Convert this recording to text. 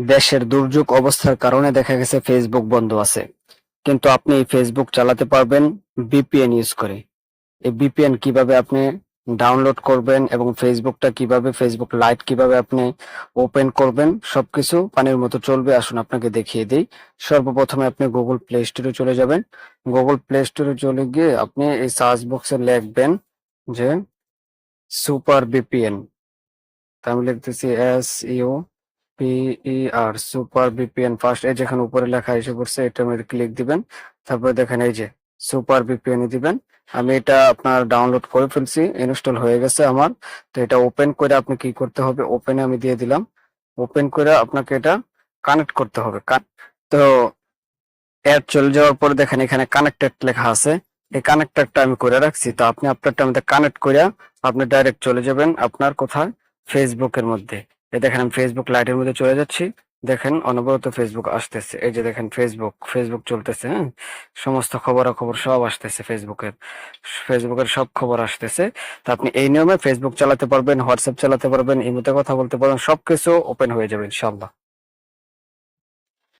দেশের দুর্যোগ অবস্থার কারণে দেখা গেছে ফেসবুক বন্ধ আছে। কিন্তু আপনি ফেসবুক চালাতে পারবেন বিপিএন ইউজ করে। এই বিপিএন কীভাবে আপনি ডাউনলোড করবেন এবং ফেসবুকটা কীভাবে ফেসবুক লাইট কীভাবে আপনি ওপেন করবেন, সবকিছু পানির মতো চলবে। আসুন আপনাকে দেখিয়ে দিই। সর্বপ্রথমে আপনি গুগল প্লে স্টোরে চলে যাবেন। গুগল প্লে স্টোরে চলে গিয়ে আপনি এই সার্চ বক্সে লিখবেন যে সুপার বিপিএন আমি লিখতেছি S U P E R super VPN first এই যেখানে উপরে লেখা এসে পড়ছে এটা মধ্যে ক্লিক দিবেন। তারপরে দেখেন এই যে সুপার ভিপিএন দিবেন। আমি এটা আপনার ডাউনলোড করে ফেলছি ইনস্টল হয়ে গেছে আমার। তো এটা ওপেন করে আপনি কি করতে হবে? ওপেনে আমি দিয়ে দিলাম। ওপেন করে আপনাকে এটা কানেক্ট করতে হবে। তো অ্যাড চলে যাওয়ার পরে দেখেন এখানে কানেক্টেড লেখা আছে। এই কানেক্টরটা আমি করে রাখছি। তো আপনি আপনারটা আমাদের কানেক্ট করে আপনি ডাইরেক্ট চলে যাবেন আপনার কোথায়? ফেসবুকের মধ্যে। দেখেন আমি ফেসবুক লাইটের মধ্যে চলে যাচ্ছি। দেখেন অনবরত ফেসবুক আসতেছে। এই যে দেখেন ফেসবুক ফেসবুক চলতেছে হ্যাঁ? সমস্ত খবরাখবর সব আসতেছে ফেসবুকের ফেসবুকের সব খবর আসতেছে। তো আপনি এই নিয়মে ফেসবুক চালাতে পারবেন হোয়াটসঅ্যাপ চালাতে পারবেন এই ইমোতে কথা বলতে পারবেন, সবকিছু ওপেন হয়ে যাবে ইনশাল্লাহ